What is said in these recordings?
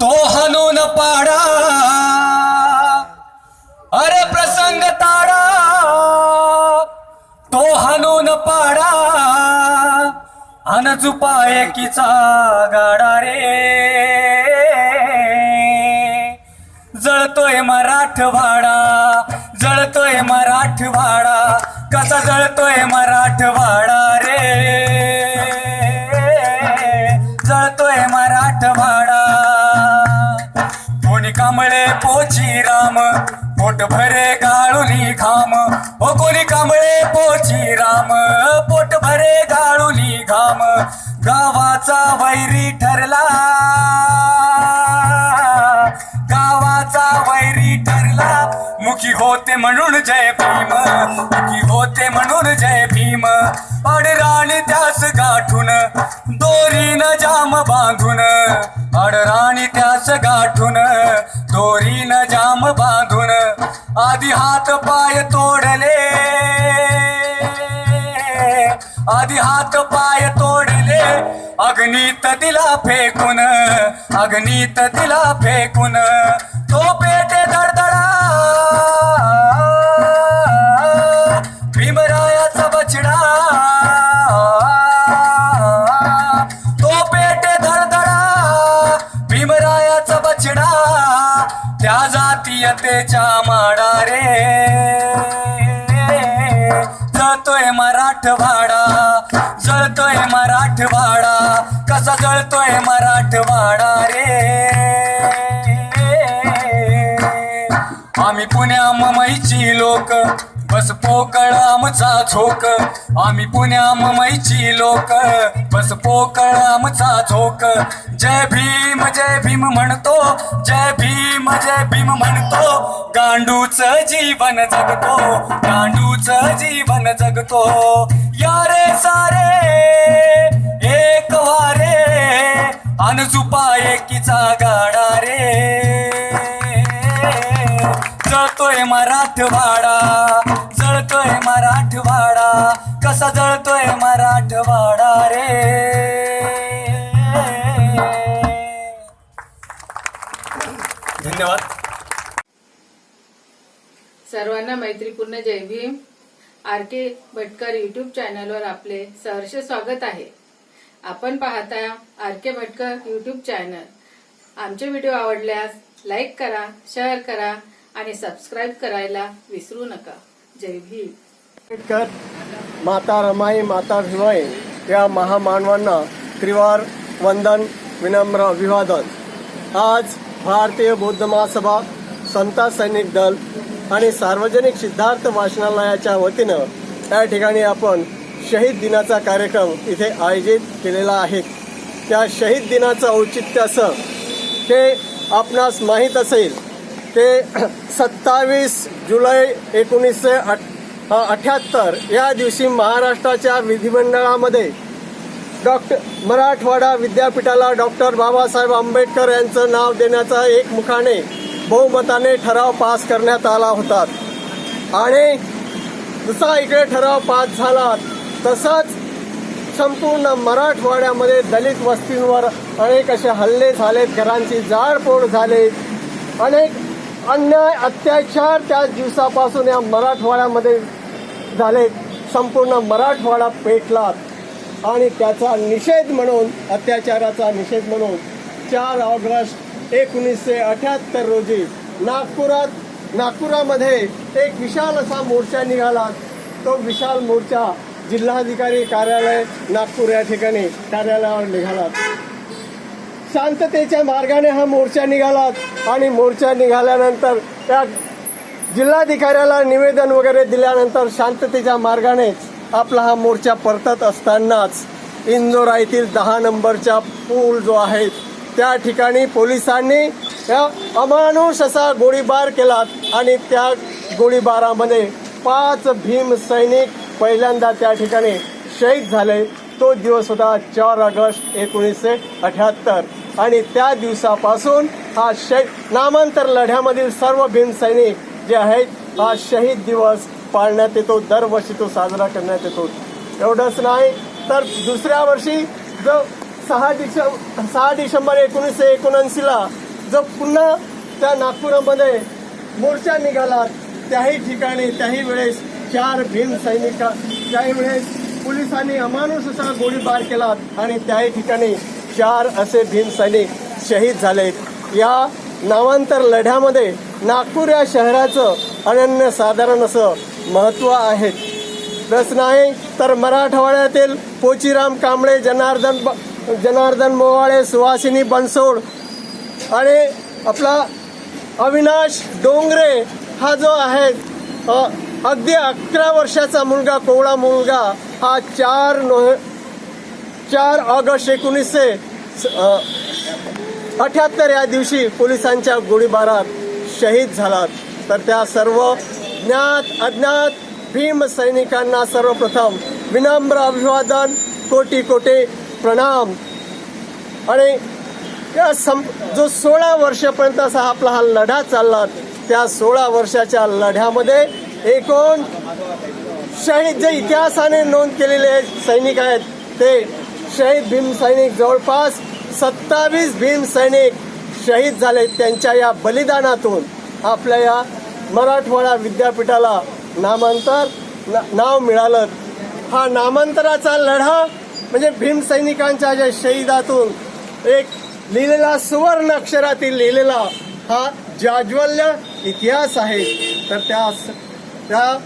तो हनून पाडा. अरे प्रसंग ताडा. तो हनून पाडा. अन एकीचा गाडा रे. जळतोय मराठवाडा जळतोय मराठवाडा कसा जळतोय मराठवाडा रे. कोणी कांबळे पोची राम. पोट भरे गाळुली घाम. हो कोणी कांबळे पोची राम. पोट भरे गाळुली घाम. गावाचा वैरी ठरला. गावाचा वैरी ठरला. मुखी होते म्हणून जय भीम मुखी होते म्हणून जय भीम. अडराणी त्यास गाठून दोरीन जाम बांधून. अडराणी त्यास गाठून दोरीन जाम बांधून. आधी हात पाय तोडले. आधी हात पाय तोडले. अग्नीत दिला फेकून अग्नीत दिला फेकून. तो पेटे दडदडा मराठवाडा जळतोय मराठवाडा. कसा जळतोय मराठवाडा रे? आम्ही पुण्या मुंबईची लोक. बस पोकळ आमचा झोक. आम्ही पुण्या मैची लोक. बस पोकळ आमचा झोक. जय भीम जय भीम म्हणतो. जय भीम जय भीम म्हणतो. गांडूच जीवन जगतो. गांडूच जीवन जगतो. यारे सारे एक वारे अनजुपा एकीचा गाडा रे. जळतोय मराठवाडा. मैत्रीपूर्ण जय Bhim. R K Bhatkar YouTube चॅनलवर आपले सहर्ष स्वागत आहे. आपण पाहता R K Bhatkar YouTube channel आमचे व्हिडिओ आवडल्यास लाईक करा शेअर करा आणि सबस्क्राईब करायला विसरू नका. जय भीम. भटकर माता रमाई माता भिवाई या महामानवांना त्रिवार वंदन विनम्र अभिवादन. आज भारतीय बौद्ध महासभा संता सैनिक दल आणि सार्वजनिक सिद्धार्थ वाचनालयाच्या वतीनं त्या ठिकाणी आपण शहीद दिनाचा कार्यक्रम इथे आयोजित केलेला आहे. त्या शहीद दिनाचं औचित्य असं ते आपणास माहीत असेल ते सत्तावीस जुलै एकोणीसशे अठ अठ्याहत्तर या दिवशी महाराष्ट्राच्या विधिमंडळामध्ये डॉक्टर मराठवाडा विद्यापीठाला डॉक्टर बाबासाहेब आंबेडकर यांचं नाव देण्याचा एक मुखाने बहुमताने ठराव पास करण्यात आला होता. आणि जसा इकडे ठराव पास झाला तसाच संपूर्ण मराठवाड्यामध्ये दलित वस्तींवर अनेक असे हल्ले झालेत घरांची जाळपोळ झाले अनेक अन्याय अत्याचार त्याच दिवसापासून या मराठवाड्यामध्ये झालेत. संपूर्ण मराठवाडा पेटला. आणि त्याचा निषेध म्हणून अत्याचाराचा निषेध म्हणून चार ऑगस्ट एकोणीसशे अठ्याहत्तर रोजी नागपुरात नागपुरामध्ये एक विशाल असा मोर्चा निघाला. तो विशाल मोर्चा जिल्हाधिकारी कार्यालय नागपूर या ठिकाणी कार्यालयावर निघाला. शांततेच्या मार्गाने हा मोर्चा निघाला आणि मोर्चा निघाल्यानंतर त्या जिल्हाधिकाऱ्याला निवेदन वगैरे दिल्यानंतर शांततेच्या मार्गाने आपला हा मोर्चा परतत असतानाच इंदोरा येथील दहा नंबरचा पूल जो आहे त्या ठिकाणी पोलिसांनी अमानुष असा गोळीबार केला आणि त्या गोळीबारामध्ये पाच भीम सैनिक पहिल्यांदा त्या ठिकाणी शहीद झाले. तो दिवस होता चार ऑगस्ट एकोणीसशे अठ्याहत्तर. आणि त्या दिवसापासून हा शहीद नामांतर लढ्यामधील सर्व भीम सैनिक जे आहेत हा शहीद दिवस पाळण्यात येतो. दरवर्षी तो साजरा करण्यात येतो. एवढंच नाही तर दुसऱ्या वर्षी जो सहा डिसेंबर सहा डिसेंबर एकोणीसशे एकोणऐंशीला जो पुन्हा त्या नागपुरामध्ये मोर्चा निघाला त्याही ठिकाणी त्याही वेळेस चार भीम सैनिक त्याही वेळेस पोलिसांनी अमानुष असा गोळीबार केला आणि त्याही ठिकाणी चार असे भीम सैनिक शहीद झालेत. या नावांतर लढ्यामध्ये नागपूर या शहराचं अनन्यसाधारण असं महत्त्व आहे. बस नाही तर मराठवाड्यातील पोचीराम कांबळे जनार्दन ब- जनार्दन मोवाळे सुहासिनी बनसोड आणि आपला अविनाश डोंगरे हा जो आहे अगदी अकरा वर्षाचा मुलगा कोवळा मुलगा हा चार नोव्हे चार ऑगस्ट एकोणीसशे अठ्याहत्तर या दिवशी पोलिसांच्या गोळीबारात शहीद झाला. तर त्या सर्व ज्ञात अज्ञात भीम सैनिकांना सर्वप्रथम विनम्र अभिवादन कोटी कोटी प्रणाम. आणि या सं जो सोळा वर्षापर्यंत असा आपला हा लढा चालला त्या सोळा वर्षाच्या लढ्यामध्ये एकूण शहीद जे इतिहासाने नोंद केलेले सैनिक आहेत ते शहीद भीम सैनिक जवळपास सत्तावीस भीम सैनिक शहीद झाले. त्यांच्या या बलिदानातून आपल्या या मराठवाडा विद्यापीठाला नामांतर न- नाव मिळालं. हा नामांतराचा लढा म्हणजे भीमसैनिकांच्या ज्या शहीदातून एक लिहिलेला सुवर्ण अक्षरातील लिहिलेला हा जाज्वल्य इतिहास आहे. तर त्या त्या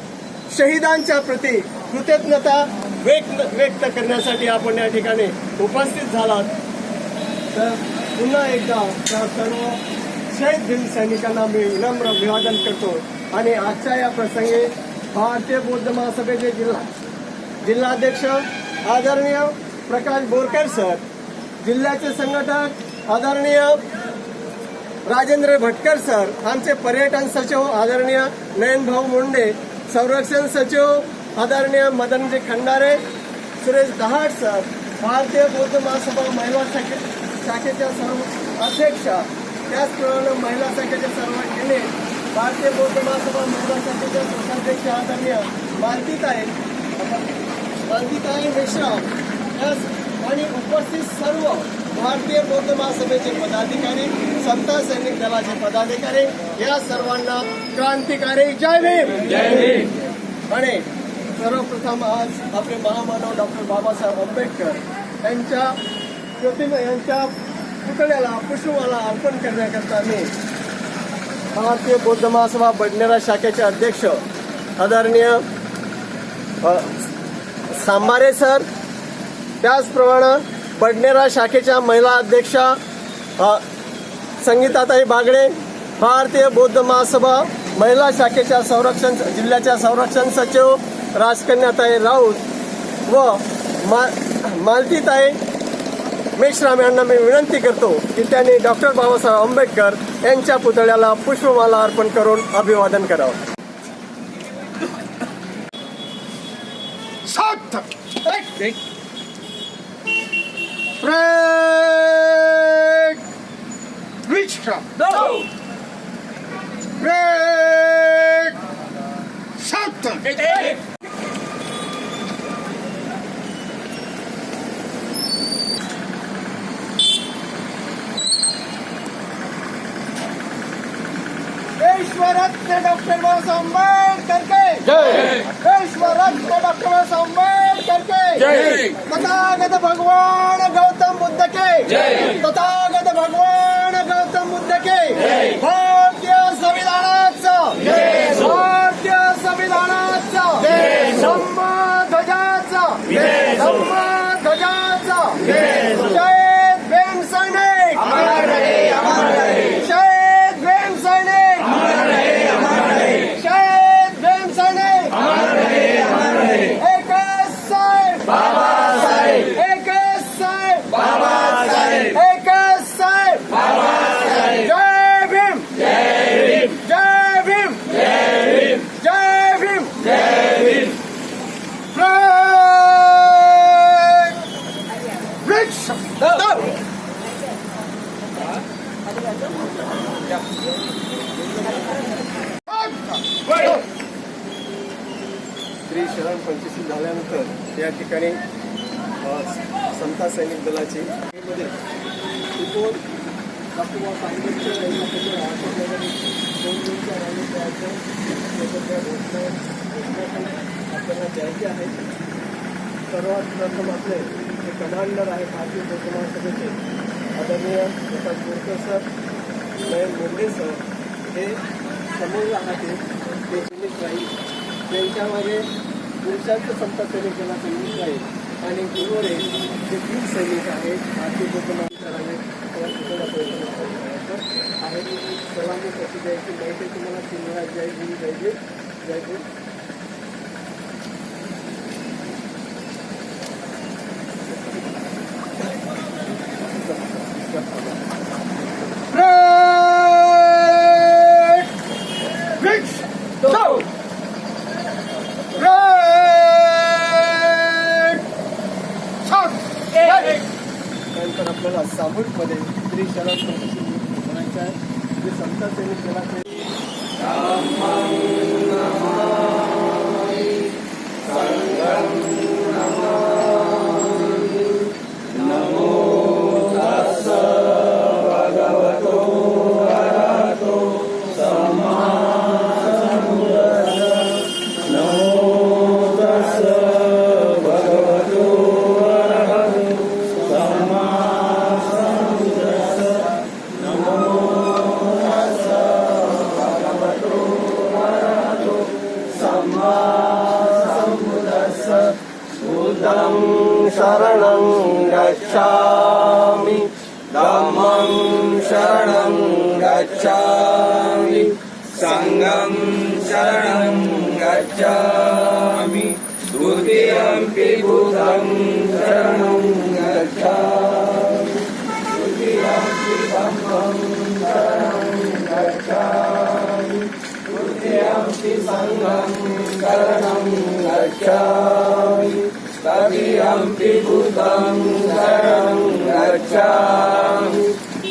शहीदांच्या प्रती कृतज्ञता व्यक्त व्यक्त करण्यासाठी आपण या ठिकाणी उपस्थित झालात. तर पुन्हा एकदा त्या सर्व शहीद भीम सैनिकांना मी विनम्र अभिवादन करतो. आणि आजच्या या प्रसंगी भारतीय बौद्ध महासभेचे जिल्हा जिल्हाध्यक्ष आदरणीय प्रकाश बोरकर सर जिल्ह्याचे संघटक आदरणीय राजेंद्र भटकर सर आमचे पर्यटन सचिव आदरणीय नयनभाऊ मुंडे संरक्षण सचिव आदरणीय मदनजी खंडारे सुरेश दहाड सर भारतीय बौद्ध महासभा महिला शाखे शाखेच्या सर्व अध्यक्षा त्याचप्रमाणे महिला शाखेच्या सर्व युनिट भारतीय बौद्ध महासभा महिला शाखेच्या अध्यक्ष आदरणीय मालतीताई मालतीताई मिश्रा त्याच आणि उपस्थित सर्व भारतीय बौद्ध महासभेचे पदाधिकारी समता सैनिक दलाचे पदाधिकारी या सर्वांना क्रांतिकारी. जय भीम! जय भीम! आणि सर्वप्रथम आज आपले महामानव डॉक्टर बाबासाहेब आंबेडकर यांच्या प्रतिमा यांच्या पुतळ्याला पुष्पमाला अर्पण करण्याकरता मी भारतीय बौद्ध महासभा बडनेरा शाखेचे अध्यक्ष आदरणीय सांबारे सर त्याचप्रमाणे बडनेरा शाखेच्या महिला अध्यक्षा संगीताताई बागडे भारतीय बौद्ध महासभा महिला शाखेच्या संरक्षण जिल्ह्याच्या संरक्षण सचिव राजकन्याताई राऊत व मा मालतीताई मेश्राम यांना मी विनंती करतो की त्यांनी डॉक्टर बाबासाहेब आंबेडकर यांच्या पुतळ्याला पुष्पमाला अर्पण करून अभिवादन करावं. सार्थक ब्रेक विश्राम ब्रेक सार्थक ईश्वरत्न डॉक्टर बाबासाहेब आंबेडकर के ईश्वरत्न डॉक्टर के तथागत भगवान गौतम बुद्ध के। तथागत भगवान गौतम बुद्ध के भारतीय संविधानाचं भारतीय संविधानाचं संध्वजाचं संध्वजाचं शहीद भीम सैनिक शहीद भीम सैनिक शहीद भीम सैनिक एकच साहेब एकच साहेब एकच साहेब जय भीम जय भीम जय भीम श्री शरण पंचवीस झाल्यानंतर या ठिकाणी समता सैनिक दलाची. मध्ये तिथून डॉक्टर बाबासाहेब आपल्याला जायचे आहे सर्वात प्रथम आपले जे कमांडर आहे भारतीय बौद्ध सभेचे आदरणीय प्रकाश बोरकर सर नयन मुंडे सर हे समोर राहते ते सुनीत राहील त्यांच्यामध्ये पुरुषांचं समता सैनिक दला सैनिक आहे आणि गुरुवरे जे तीन सैनिक आहेत भारतीय बौद्ध महासभेचे त्याला सर्वांनी कशी द्यायची माहिती तुम्हाला तीन जय गुरु जय जय जय गुरु शरणं गच्छामि। धम्मं शरणं गच्छामि। सङ्गं शरणं गच्छामि। द्वितीयम्पि बुधं शरणं गच्छामि। तृतीयम्पि धम्मं शरणं गच्छामि। तृतीयम्पि सङ्गं शरणं गच्छामि। शरणं गच्छामि।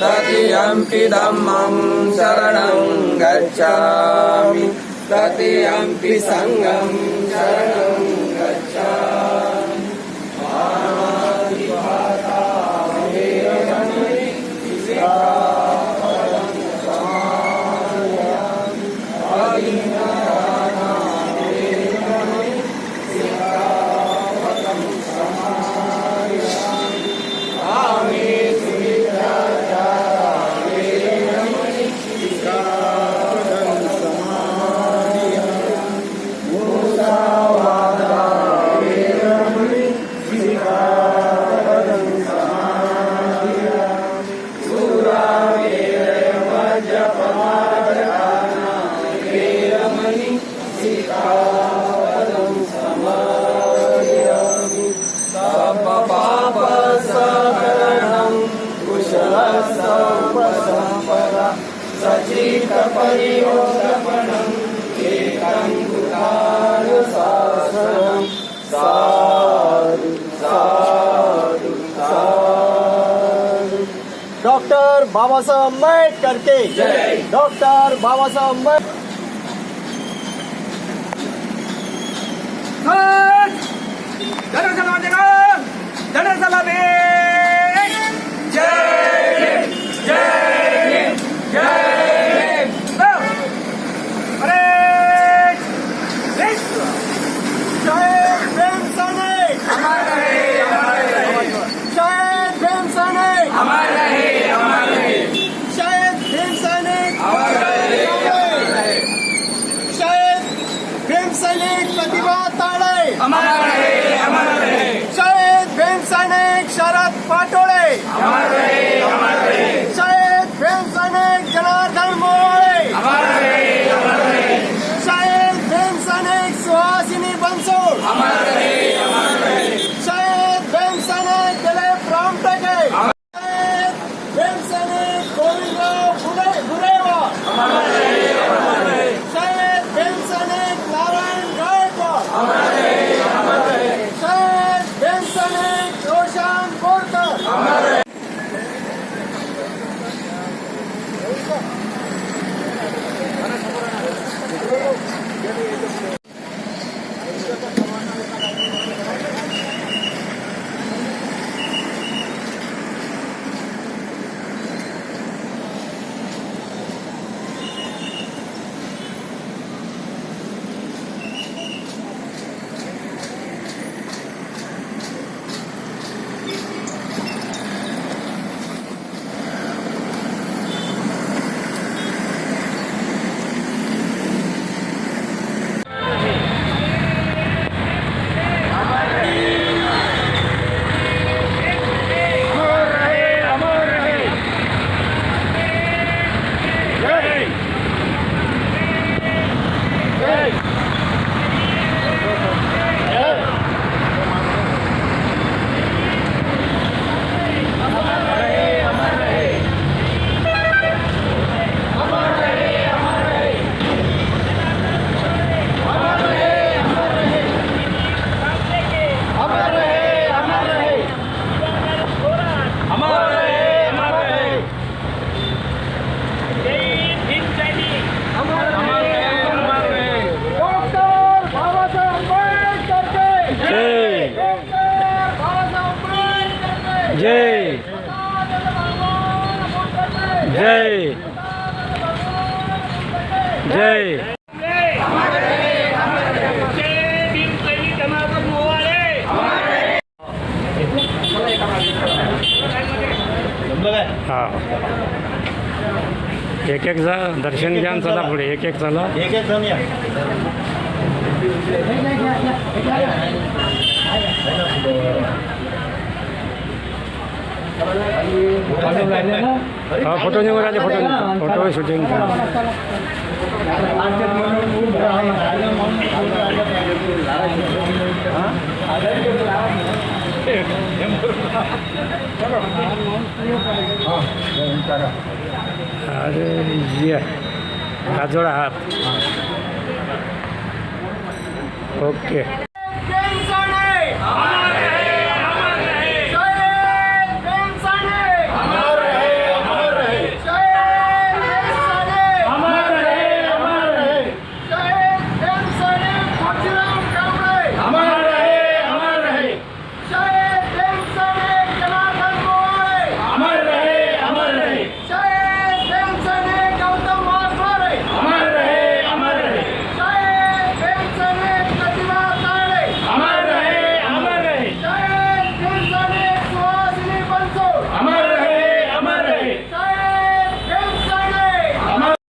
तदीयम्पि धम्मं शरणं गच्छामि। तदीयम्पि सङ्गं शरणं बाबासाहेब आंबेडकर के doctor Babasaheb Ambedkar Cut! Dana जय जय जय एक एक जा दर्शन घ्या चला पुढे. एक एक चला. एक एक जाऊन या. निघून राहिले फोटो फोटो शूटिंग अरे ये हात जोडा हात ओके